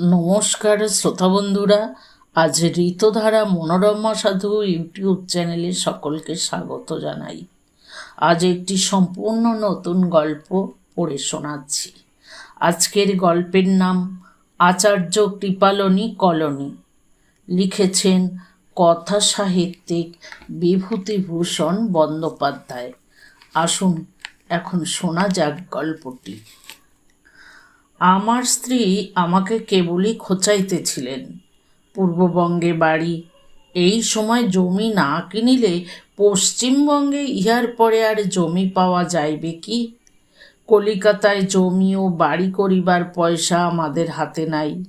নমস্কার শ্রোতা বন্ধুরা, আজ ঋতধারা মনোরমা সাধু ইউটিউব চ্যানেলে সকলকে স্বাগত জানাই। আজ একটি সম্পূর্ণ নতুন গল্প পড়ে শোনাচ্ছি। আজকের গল্পের নাম আচার্য কৃপালনী কলোনি। লিখেছেন কথা সাহিত্যিক বিভূতিভূষণ বন্দ্যোপাধ্যায়। আসুন, এখন শোনা যাক গল্পটি। আমার স্ত্রী আমাকে কেবলই খোঁচাইতেছিলেন। পূর্ববঙ্গে বাড়ি, এই সময় জমি না কিনিলে পশ্চিমবঙ্গে ইহার পরে আর জমি পাওয়া যাইবে কি? কলিকাতায় জমি ও বাড়ি করিবার পয়সা আমাদের হাতে নাই।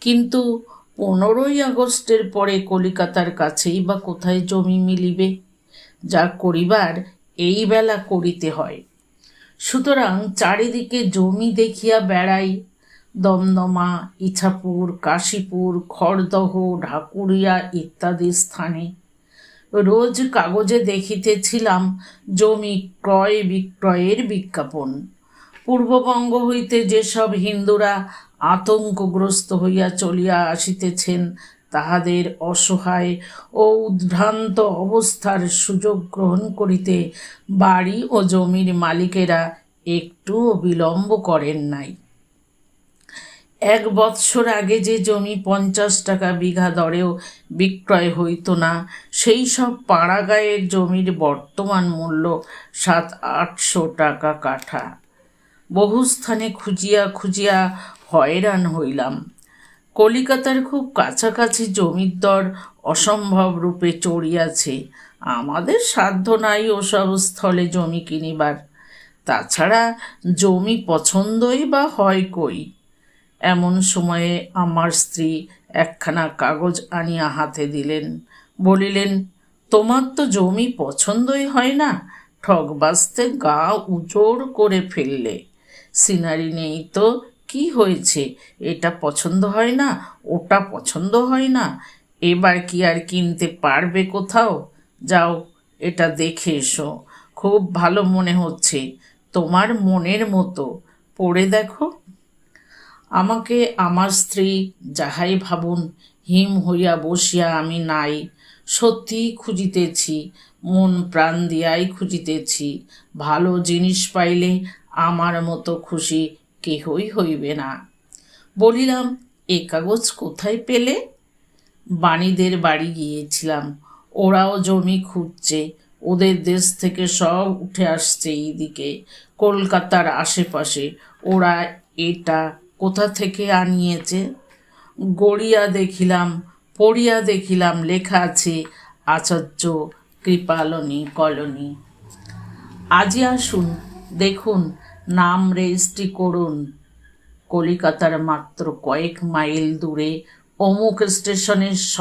কিন্তু পনেরোই আগস্টের পরে কলিকাতার কাছেই বা কোথায় জমি মিলিবে? যা করিবার এই বেলা করিতে হয়। সুতরাং চারিদিকে জমি দেখিয়া বেড়াই, দমদমা, ইছাপুর, কাশীপুর, খড়দহ, ঢাকুরিয়া ইত্যাদি স্থানে। রোজ কাগজে দেখিতেছিলাম জমি ক্রয় বিক্রয়ের বিজ্ঞাপন। পূর্ববঙ্গ হইতে যেসব হিন্দুরা আতঙ্কগ্রস্ত হইয়া চলিয়া আসিতেছেন তাহাদের অসহায় ও উদ্ভ্রান্ত অবস্থার সুযোগ গ্রহণ করিতে বাড়ি ও জমির মালিকেরা একটুও বিলম্ব করেন নাই। এক বৎসর আগে যে জমি পঞ্চাশ টাকা বিঘা দরেও বিক্রয় হইত না, সেই সব পাড়াগাঁয়ের জমির বর্তমান মূল্য সাত, আটশো টাকা কাঠা। বহু স্থানে খুঁজিয়া খুঁজিয়া হয়রান হইলাম। কলিকাতার খুব কাছাকাছি জমির দর অসম্ভব রূপে চড়িয়াছে। আমাদের সাধ্য নাই ওসব স্থলে জমি কিনিবার। তাছাড়া জমি পছন্দই বা হয় কই? এমন সময়ে আমার স্ত্রী একখানা কাগজ আনিয়া হাতে দিলেন, বলিলেন, তোমার তো জমি পছন্দই হয় না ঠকবাস্তে গা উজোড় করে ফেললে। সিনারি নেই তো কি হয়েছে? এটা পছন্দ হয় না, ওটা পছন্দ হয় না। এবার কি আর কিনতে পারবে কোথাও? যাও, এটা দেখে এসো। খুব ভালো মনে হচ্ছে, তোমার মনের মতো। পড়ে দেখো। আমাকে আমার স্ত্রী যাহাই ভাবুন, হিম হইয়া বসিয়া আমি নাই। সত্যি খুঁজিতেছি, মন প্রাণ দিয়াই খুঁজিতেছি। ভালো জিনিস পাইলে আমার মতো খুশি কেহই হইবে না। বলিলাম, এ কাগজ কোথায় পেলে? বাণীদের বাড়ি গিয়েছিলাম। ওরাও জমি খুঁজছে। ওদের দেশ থেকে সব উঠে আসছে এইদিকে, কলকাতার আশেপাশে। ওরা এটা কোথা থেকে আনিয়েছে? গড়িয়া দেখিলাম, পড়িয়া দেখিলাম লেখা আছে, আচার্য কৃপালনী কলোনি। আজই আসুন, দেখুন নাম রেজিস্ট্রি করুন। কলিকাতার মাত্র কয়েক মাইল দূরে অমুক স্টেশনের স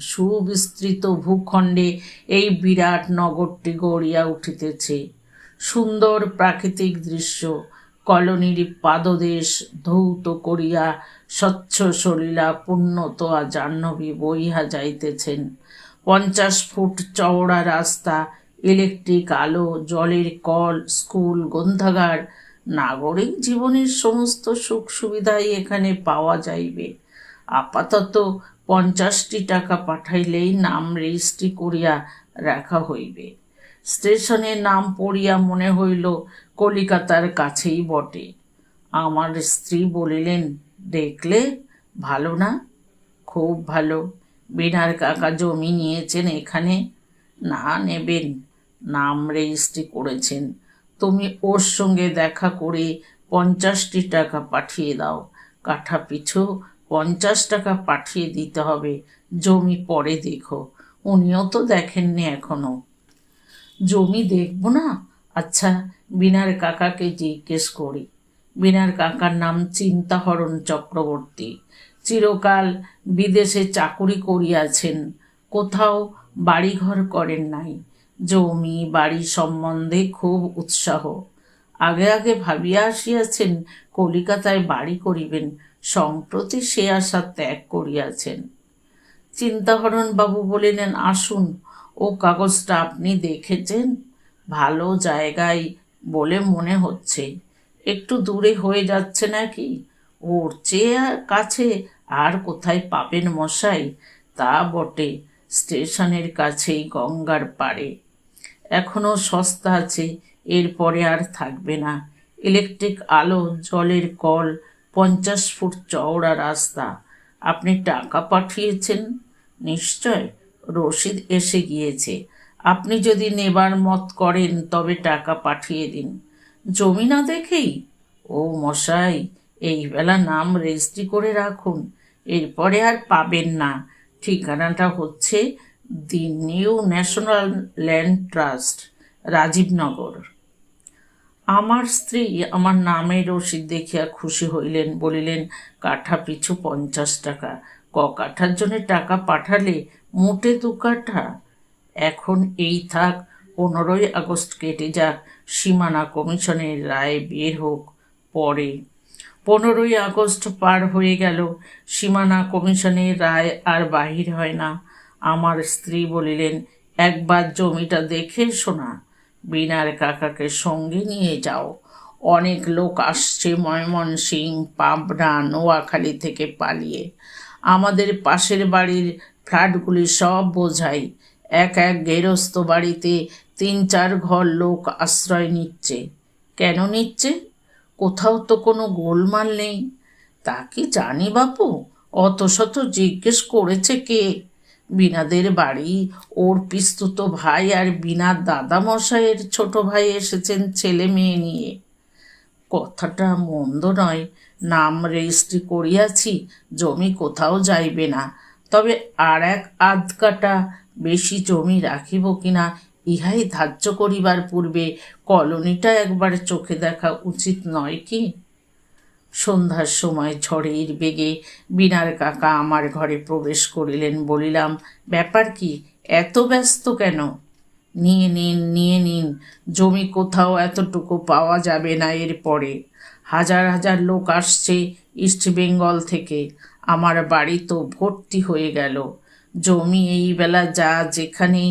সুবিস্তৃত ভূখণ্ডে এই বিরাট নগরটি গড়িয়া উঠিতেছে। সুন্দর প্রাকৃতিক দৃশ্য, কলোনির পাদদেশ ধৌত করিয়া স্বচ্ছ সলিলা পূর্ণতোয়া জাহ্নবী বইহা যাইতেছেন। পঞ্চাশ ফুট চওড়া রাস্তা ইলেকট্রিক, আলো, জলের কল, স্কুল, গ্রন্থাগার, নাগরিক জীবনের সমস্ত সুখ সুবিধাই এখানে পাওয়া যাইবে। আপাতত পঞ্চাশটি টাকা পাঠাইলেই নাম রেজিস্ট্রি করিয়া রাখা হইবে। স্টেশনে নাম পড়িয়া মনে হইল কলিকাতার কাছেই বটে। আমার স্ত্রী বলিলেন, দেখলে ভালো না? খুব ভালো। বিনার কাকা জমি নিয়েছেন এখানে। না নেবেন। নাম রেজিস্ট্রি করেছেন। তুমি ওর সঙ্গে দেখা করে পঞ্চাশটি টাকা পাঠিয়ে দাও। কাঠা পিছু পঞ্চাশ টাকা পাঠিয়ে দিতে হবে। জমি পরে দেখো। উনিও তো দেখেননি এখনও। জমি দেখব না? আচ্ছা বিনার কাকাকে জিজ্ঞেস করি। বিনার কাকার নাম চিন্তাহরণ চক্রবর্তী। চিরকাল বিদেশে চাকুরি করিয়াছেন। কোথাও বাড়িঘর করেন নাই। জমি, বাড়ি সম্বন্ধে খুব উৎসাহ। আগে আগে ভাবিয়া আসিয়াছেন, কলিকাতায় বাড়ি করিবেন, সম্প্রতি সে আশা ত্যাগ করিয়াছেন। চিন্তাহরণ বাবু বলিলেন, আসুন, ও কাগজটা আপনি দেখেছেন? ভালো জায়গায় বলে মনে হচ্ছে। একটু দূরে হয়ে যাচ্ছে নাকি? ওর চেয়ে কাছে আর কোথায় পাবেন মশাই? তা বটে, স্টেশনের কাছেই গঙ্গার পাড়ে। এখনও সস্তা আছে, এরপরে আর থাকবে না। ইলেকট্রিক আলো, জলের কল, পঞ্চাশ ফুট চওড়া রাস্তা। আপনি টাকা পাঠিয়েছেন? নিশ্চয় রসিদ এসে গিয়েছে। আপনি যদি নেবার মত করেন, তবে টাকা পাঠিয়ে দিন। জমি না দেখেই? ও মশাই, এই বেলা নাম রেজিস্ট্রি করে রাখুন, এরপরে আর পাবেন না। ঠিকানাটা হচ্ছে the new national land trust, Rajibnagar. আমার স্ত্রী আমার নামের রসিদ দেখিয়া খুশি হইলেন, বলিলেন, কাঠা পিছু পঞ্চাশ টাকা। ক কাঠার জন্য টাকা পাঠালে মোটে দু কাঠা। এখন এই থাক, পনেরোই আগস্ট কেটে যাক, সীমানা কমিশনের রায় বের হোক পরে। পনেরোই আগস্ট পার হয়ে গেল, সীমানা কমিশনের রায় আর বাহির হয় না। আমার স্ত্রী বলিলেন, একবার জমিটা দেখে শোনা, বিনার কাকাকে সঙ্গে নিয়ে যাও। অনেক লোক আসছে ময়মনসিং, পাবনা, নোয়াখালী থেকে পালিয়ে। আমাদের পাশের বাড়ির ফ্ল্যাটগুলি সব বোঝাই। এক এক গেরস্ত বাড়িতে তিন চার ঘর লোক আশ্রয় নিচ্ছে। কেন নিচ্ছে? কোথাও তো কোনো গোলমাল নেই। তা কি জানি বাপু, অত শত জিজ্ঞেস করেছে কে? বিনাদের বাড়ি। ওর পিস্তুত ভাই আর বিনার দাদা মশাইয়ের ছোট ভাই এসেছেন ছেলে মেয়ে নিয়ে। কথাটা মন্দ নয়। নাম রেজিস্ট্রি করিয়াছি, জমি কোথাও যাইবে না। তবে আর এক আধ কাটা বেশি জমি রাখিব কিনা, ইহাই ধার্য করিবার পূর্বে কলোনিটা একবার চোখে দেখা উচিত নয় কি? সন্ধ্যার সময় ঝড়ের বেগে বিনার কাকা আমার ঘরে প্রবেশ করিলেন, বলিলাম, ব্যাপার কি? এত ব্যস্ত কেন? নিয়ে নিন নিয়ে নিন, জমি কোথাও এতটুকু পাওয়া যাবে না এর পরে। হাজার হাজার লোক আসছে ইস্ট বেঙ্গল থেকে। আমার বাড়ি তো ভর্তি হয়ে গেল। জমি এই বেলা যা যেখানে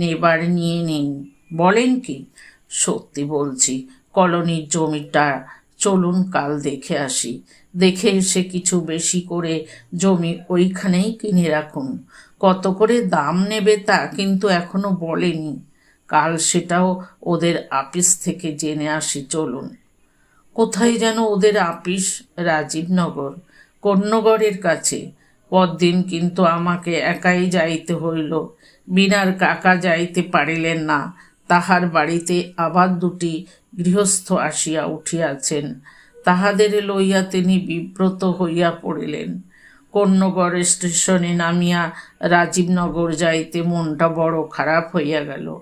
নেবার নিয়ে নিন। বলেন কি? সত্যি বলছি, কলোনির জমিটা চলুন কাল দেখে আসি। দেখে এসে কিছু বেশি করে জমি ওইখানেই কিনে রাখুন। কত করে দাম নেবে তা কিন্তু এখনও বলেনি। কাল সেটাও ওদের আপিস থেকে জেনে আসি, চলুন। কোথায় যেন ওদের আপিস? রাজীবনগর। কন্যগড়ের কাছে। পরদিন কিন্তু আমাকে একাই যাইতে হইল। বিনার কাকা যাইতে পারিলেন না। তাহার বাড়িতে আবার দুটি গৃহস্থ আসিয়া উঠিয়াছেন। তাহাদের লইয়া তিনি বিব্রত হইয়া পড়িলেন। কন্যগড় স্টেশনে নামিয়া রাজীবনগর যাইতে মনটা বড় খারাপ হইয়া গেল।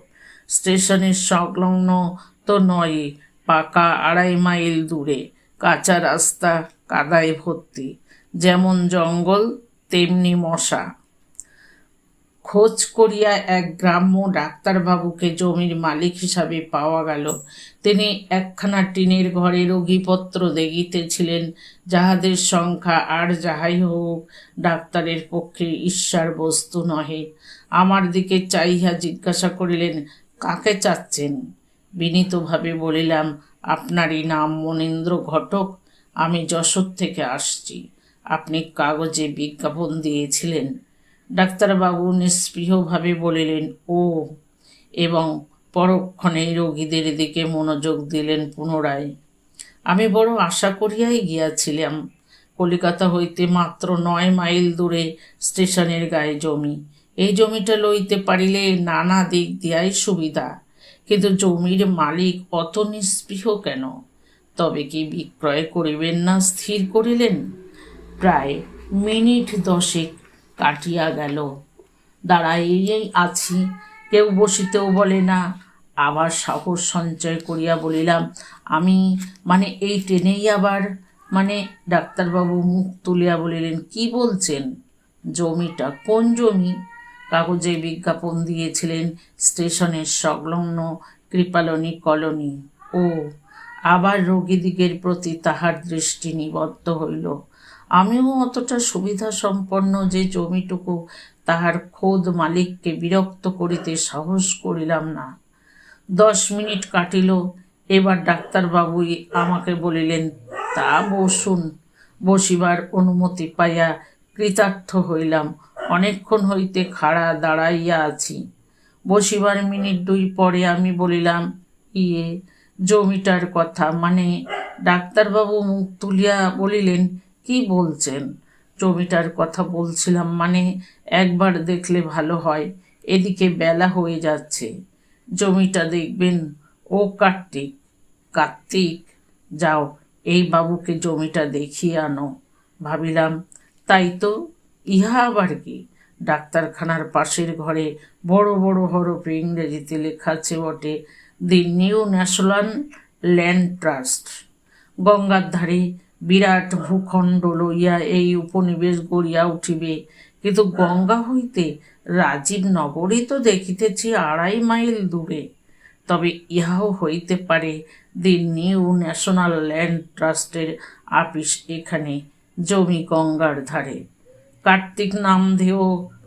স্টেশনের সংলগ্ন তো নয়, পাকা আড়াই মাইল দূরে, কাঁচা রাস্তা, কাদায় ভর্তি। যেমন জঙ্গল, তেমনি মশা। খোঁজ করিয়া এক গ্রাম্য ডাক্তারবাবুকে জমির মালিক হিসাবে পাওয়া গেল। তিনি একখানা টিনের ঘরে রোগীপত্র দেখিতেছিলেন, যাহাদের সংখ্যা আর যাহাই হোক, ডাক্তারের পক্ষে ঈশ্বর বস্তু নহে। আমার দিকে চাইয়া জিজ্ঞাসা করিলেন, কাকে চাচ্ছেন? বিনীতভাবে বলিলাম, আপনারই নাম মনীন্দ্র ঘটক, আমি যশোর থেকে আসছি। আপনি কাগজে বিজ্ঞাপন দিয়েছিলেন। ডাক্তারবাবু নিস্পৃহভাবে বলিলেন, ও। এবং পরক্ষণে রোগীদের দিকে মনোযোগ দিলেন পুনরায়। আমি বড় আশা করিয়াই গিয়াছিলাম। কলিকাতা হইতে মাত্র নয় মাইল দূরে স্টেশনের গায়ে জমি। এই জমিটা লইতে পারিলে নানা দিক দিয়াই সুবিধা। কিন্তু জমির মালিক অত নিস্পৃহ কেন? তবে কি বিক্রয় করিবেন না, স্থির করিলেন? প্রায় মিনিট দশেক কাটিয়া গেল। দাঁড়াইয়াই আছি, কেউ বসিতেও বলে না। আবার সাহস সঞ্চয় করিয়া বলিলাম, আমি মানে এই ট্রেনেই আবার? মানে ডাক্তারবাবু মুখ তুলিয়া বলিলেন, কি বলছেন? জমিটা কোন জমি? কাগজে বিজ্ঞাপন দিয়েছিলেন স্টেশনের সংলগ্ন কৃপালনী কলোনি। ও, আবার রোগীদিগের প্রতি তাহার দৃষ্টি নিবদ্ধ হইল। আমিও অতটা সুবিধা সম্পন্ন যে জমিটুকু তাহার খোদ মালিককে বিরক্ত করিতে সাহস করিলাম না। দশ মিনিট কাটিল, এবার ডাক্তারবাবুই আমাকে বলিলেন, তা বসুন। বসিবার অনুমতি পাইয়া কৃতার্থ হইলাম। অনেকক্ষণ হইতে খাড়া দাঁড়াইয়া আছি। বসিবার মিনিট দুই পরে আমি বলিলাম ইয়ে জমিটার কথা। মানে ডাক্তারবাবু মুখ তুলিয়া বলিলেন কি বলছেন? জমিটার কথা বলছিলাম মানে একবার দেখলে ভালো হয়, এদিকে বেলা হয়ে যাচ্ছে। জমিটা দেখবেন, ও কার্তিক কার্তিক, যাও, এই বাবুকে জমিটা দেখিয়ে আনো। ভাবিলাম, তাই তো, ইহা আবার কি? ডাক্তারখানার পাশের ঘরে বড় বড় হরফে ইংরেজিতে লেখা আছে বটে, the new national land trust. গঙ্গার ধারে বিরাট ভূখণ্ড লইয়া এই উপনিবেশ গড়িয়া উঠিবে। কিন্তু গঙ্গা হইতে রাজীব নগরী তো দেখিতেছি আড়াই মাইল দূরে। তবে ইহাও হইতে পারে দি নিউ ন্যাশনাল ল্যান্ড ট্রাস্টের আপিস এখানে, জমি গঙ্গার ধারে। কার্তিক নামধেয়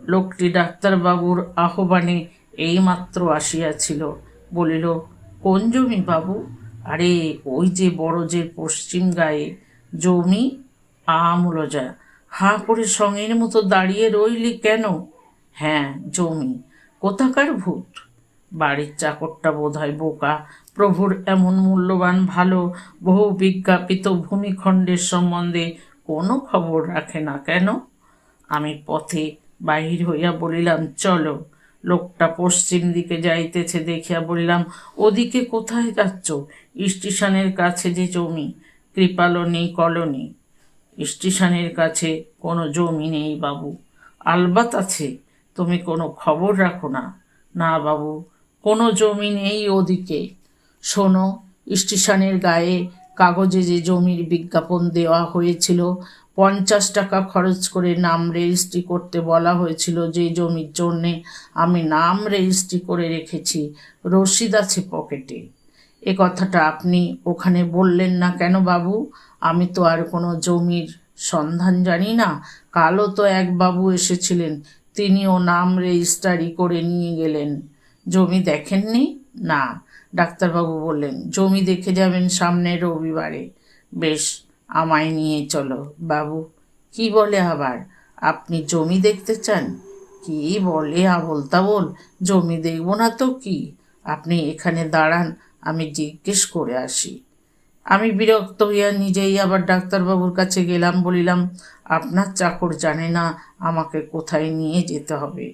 লোকটি ডাক্তারবাবুর আহ্বানে এইমাত্র আসিয়াছিল। বলিল, কোন জমি বাবু? আরে, ওই যে বড় যে পশ্চিম গায়ে জমি আমলজা হা করে সঙ্গের মতো দাঁড়িয়ে রইলি কেন? হ্যাঁ জমি। কোথাকার ভূত? বাড়ির চাকরটা বোধহয় বোকা। প্রভুর এমন মূল্যবান ভালো, বহু বিজ্ঞাপিত ভূমিখণ্ডের সম্বন্ধে কোনো খবর রাখে না কেন? আমি পথে বাহির হইয়া বলিলাম, চলো। লোকটা পশ্চিম দিকে যাইতেছে, দেখিয়া বলিলাম, ওদিকে কোথায় যাচ্ছ? স্টেশনের কাছে যে জমি। কৃপালনী কলোনি। স্টেশনের কাছে কোনো জমি নেই বাবু। আলবাত আছে, তুমি কোনো খবর রাখো না। না বাবু, কোনো জমি নেই ওদিকে। শোনো, স্টেশনের গায়ে কাগজে যে জমির বিজ্ঞাপন দেওয়া হয়েছিল, পঞ্চাশ টাকা খরচ করে নাম রেজিস্ট্রি করতে বলা হয়েছিল যে জমির জন্যে আমি নাম রেজিস্ট্রি করে রেখেছি। রসিদ আছে পকেটে। এ কথাটা আপনি ওখানে বললেন না কেন বাবু? আমি তো আর কোনো জমির সন্ধান জানি না। কালও তো এক বাবু এসেছিলেন। তিনিও নাম রেজিস্টারি করে নিয়ে গেলেন। জমি দেখেননি? না, ডাক্তারবাবু বললেন। জমি দেখে যাবেন সামনের রবিবারে। বেশ, আমায় নিয়ে চলো বাবু। কি বলে আবার? আপনি জমি দেখতে চান? কি বলে আবল তাবল জমি দেখব না তো কি? আপনি এখানে দাঁড়ান আমি জিজ্ঞেস করে আসি। আমি বিরক্ত হইয়া নিজেই আবার ডাক্তারবাবুর কাছে গেলাম, বলিলাম, আপনার চাকর জানে না আমাকে কোথায় নিয়ে যেতে হবে।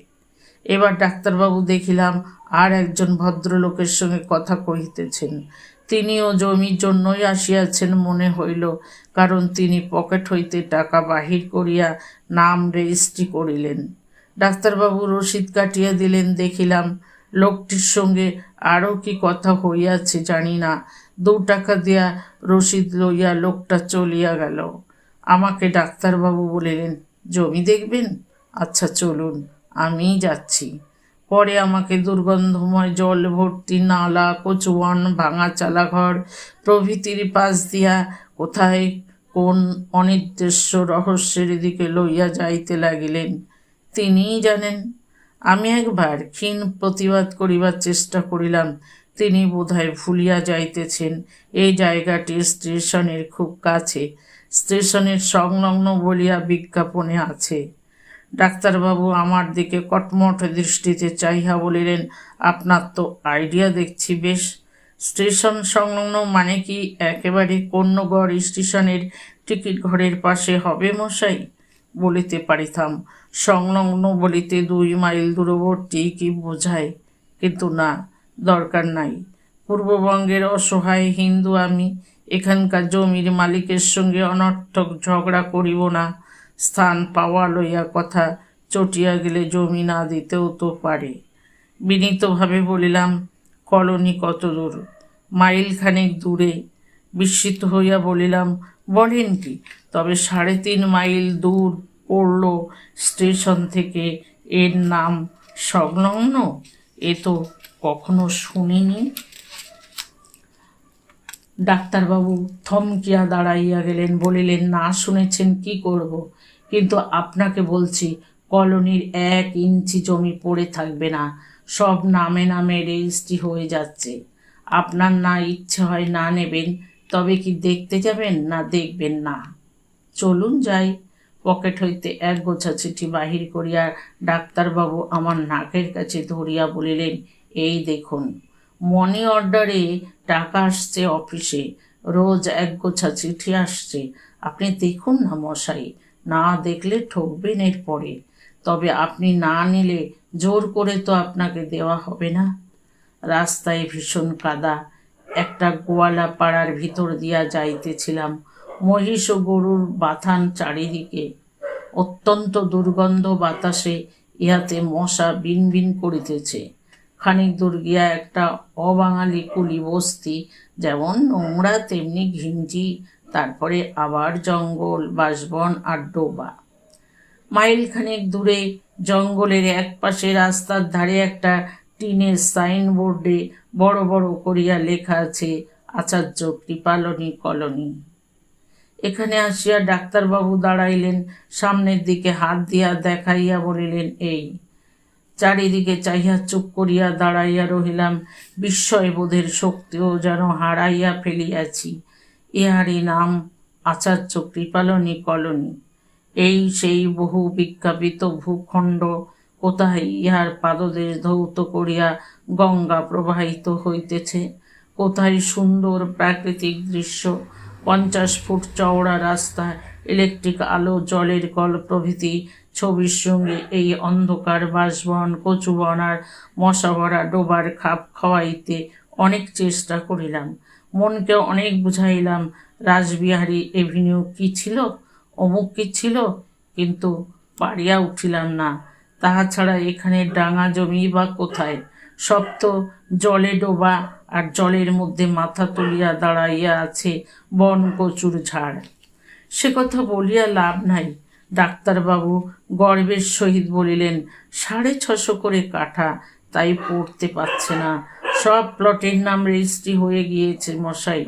এবার ডাক্তারবাবু দেখিলাম, আর একজন ভদ্রলোকের সঙ্গে কথা কহিতেছেন। তিনিও জমির জন্যই আসিয়াছেন মনে হইল, কারণ তিনি পকেট হইতে টাকা বাহির করিয়া নাম রেজিস্ট্রি করিলেন। ডাক্তারবাবু রসিদ কাটিয়া দিলেন, দেখিলাম লোকটির সঙ্গে আরও কি কথা হইয়াছে জানি না। দু টাকা দিয়া রসিদ লইয়া লোকটা চলিয়া গেল। আমাকে ডাক্তারবাবু বলিলেন, জমি দেখবেন? আচ্ছা চলুন, আমিই যাচ্ছি। পরে আমাকে দুর্গন্ধময় জল ভর্তি নালা, কচুয়ান ভাঙা চালাঘর প্রভৃতির পাশ দিয়া কোথায় কোন অনির্দেশ্য রহস্যের দিকে লইয়া যাইতে লাগিলেন। তিনিই জানেন আমি একবার ক্ষীণ প্রতিবাদ করিবার চেষ্টা করিলাম, তিনি বোধহয় ভুলিয়া যাইতেছেন। এই জায়গাটি স্টেশনের খুব কাছে, স্টেশনের সংলগ্ন বলিয়া বিজ্ঞাপনে আছে। ডাক্তারবাবু আমার দিকে কটমট দৃষ্টিতে চাহিয়া বলিলেন, আপনার তো আইডিয়া দেখছি বেশ। স্টেশন সংলগ্ন মানে কি একেবারে কন্যগড় স্টেশনের টিকিট ঘরের পাশে হবে মশাই? বলিতে পারিতাম। সংলগ্ন বলিতে দুই মাইল দূরবর্তী কি বোঝায়? কিন্তু না, দরকার নাই। পূর্ববঙ্গের অসহায় হিন্দু আমি এখানকার জমির মালিকের সঙ্গে অনর্থক ঝগড়া করিব না। স্থান পাওয়া লইয়া কথা চটিয়া গেলে জমি না দিতেও তো পারে। বিনীতভাবে বলিলাম, কলোনি কত দূর? মাইল খানেক দূরে। বিস্মিত হইয়া বলিলাম, বলেন কি? তবে সাড়ে তিন মাইল দূর পড়ল স্টেশন থেকে। এর নাম সংলগ্ন? এ তো কখনো শুনিনি। ডাক্তারবাবু থমকিয়া দাঁড়াইয়া গেলেন, বলিলেন, না শুনেছেন, কি করব? কিন্তু আপনাকে বলছি, কলোনির এক ইঞ্চি জমি পড়ে থাকবে না। সব নামে নামে রেজিস্ট্রি হয়ে যাচ্ছে। আপনার না ইচ্ছে হয় না নেবেন, তবে কি দেখতে যাবেন না দেখবেন না? চলুন যাই। পকেট হইতে এক গোছা চিঠি বাহির করিয়া ডাক্তারবাবু আমার নাকের কাছে ধরিয়া বলিলেন, এই দেখুন মনি অর্ডারে টাকা আসছে অফিসে রোজ এক গোছা চিঠি আসছে। আপনি দেখুন না মশাই, না দেখলে ঠকবেন এরপরে। তবে আপনি না নিলে জোর করে তো আপনাকে দেওয়া হবে না? রাস্তায় ভীষণ কাদা, একটা গোয়ালা পাড়ার ভিতর দিয়া যাইতেছিলাম। মহিষ ও গরুর বাথান চারিদিকে অত্যন্ত দুর্গন্ধ বাতাসে ইহাতে মশা বিন বিন করিতেছে। খানিক দূর গিয়া একটা অবাঙালি কুলি বস্তি, যেমন নোংরা, তেমনি ঘিঞ্জি, তারপরে আবার জঙ্গল, বাসবন আর ডোবা। মাইলখানেক দূরে জঙ্গলের এক পাশে রাস্তার ধারে একটা টিনের সাইনবোর্ডে বড় বড় করিয়া লেখা আছে, আচার্য কৃপালনী কলোনি। এখানে আসিয়া ডাক্তারবাবু দাঁড়াইলেন, সামনের দিকে হাত দিয়া দেখাইয়া বলিলেন, এই। চারিদিকে চাহিয়া চুপ করিয়া দাঁড়াইয়া রহিলাম, বিস্ময়বোধের শক্তিও যেন হারাইয়া ফেলিয়াছি। ইহারই নাম আচার্য কৃপালনী কলোনি। এই সেই বহু বিজ্ঞাপিত ভূখণ্ড, কোথায় ইহার পাদদেশ ধৌত করিয়া গঙ্গা প্রবাহিত হইতেছে, কোথায় সুন্দর প্রাকৃতিক দৃশ্য পঞ্চাশ ফুট চওড়া রাস্তা, ইলেকট্রিক আলো, জলের কল প্রভৃতি, ছবির সঙ্গে এই অন্ধকার বাসবন, কচুবন আর মশা ভরা ডোবার খাপ খাওয়াইতে অনেক চেষ্টা করিলাম। মনকে অনেক বুঝাইলাম, রাসবিহারী এভিনিউ কি ছিল, অমুক কি ছিল, কিন্তু পারিয়া উঠিলাম না। তাহা ছাড়া এখানে ডাঙা জমি বা কোথায়? সব তো জলে ডোবা আর জলের মধ্যে মাথা তুলিয়া দাঁড়াইয়া আছে বন কচুর ঝাড়। সে কথা বলিয়া লাভ নাই। ডাক্তারবাবু গর্বের সহিত বলিলেন, সাড়ে ছশো করে কাঠা, তাই পড়তে পারছে না। সব প্লটের নাম রেজিস্ট্রি হয়ে গিয়েছে মশাই।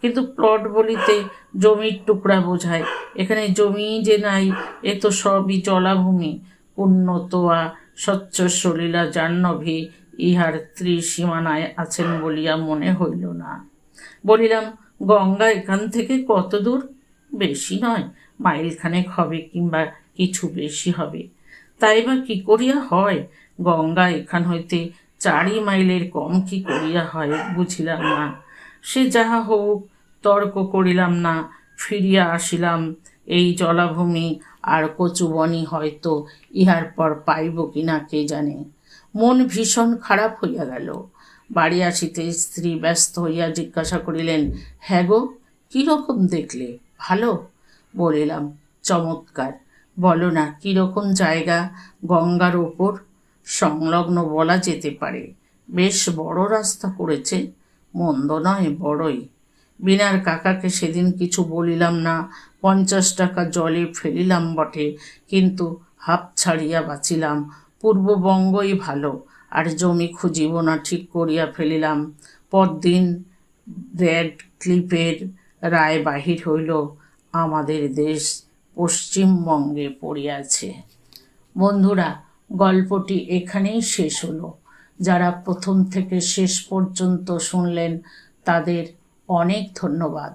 কিন্তু প্লট বলিতে জমির টুকরা বোঝায়, এখানে জমি যে নাই, এ তো সবই জলাভূমি। উন্নতোয়া স্বচ্ছ সলীলা জাহ্নবী ইহার ত্রিসীমানায় আছেন বলিয়া মনে হইল না। বলিলাম, গঙ্গা এখান থেকে কত দূর? বেশি নয়, মাইলখানেক হবে কিংবা কিছু বেশি হবে। তাই বা কি করিয়া হয়? গঙ্গা এখান হইতে চারি মাইলের কম কি করিয়া হয় বুঝিলাম না। সে যাহা হোক তর্ক করিলাম না, ফিরিয়া আসিলাম। এই জলাভূমি আর কচুবনি হয়তো ইহার পর পাইব কিনা কে জানে? মন ভীষণ খারাপ হইয়া গেল। বাড়ি আসিতে স্ত্রী ব্যস্ত হইয়া জিজ্ঞাসা করিলেন হ্যাঁ গো কীরকম দেখলে? ভালো? বলিলাম, চমৎকার। বলো না কীরকম জায়গা? গঙ্গার ওপর সংলগ্ন বলা যেতে পারে। বেশ বড় রাস্তা করেছে, মন্দ নয়, বড়ই। বিনার কাকাকে সেদিন কিছু বলিলাম না, পঞ্চাশ টাকা জলে ফেলিলাম বটে, কিন্তু হাফ ছাড়িয়া বাঁচিলাম। পূর্ববঙ্গই ভালো। আর জমি খুঁজিব না, ঠিক করিয়া ফেলিলাম। পরদিন রেড ক্লিপের রায় বাহির হইল। আমাদের দেশ পশ্চিমবঙ্গে পড়িয়াছে। বন্ধুরা, গল্পটি এখানেই শেষ হলো। যারা প্রথম থেকে শেষ পর্যন্ত শুনলেন, তাদের অনেক ধন্যবাদ।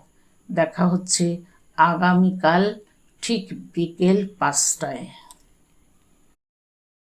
দেখা হচ্ছে আগামীকাল ঠিক বিকেল পাঁচটায়।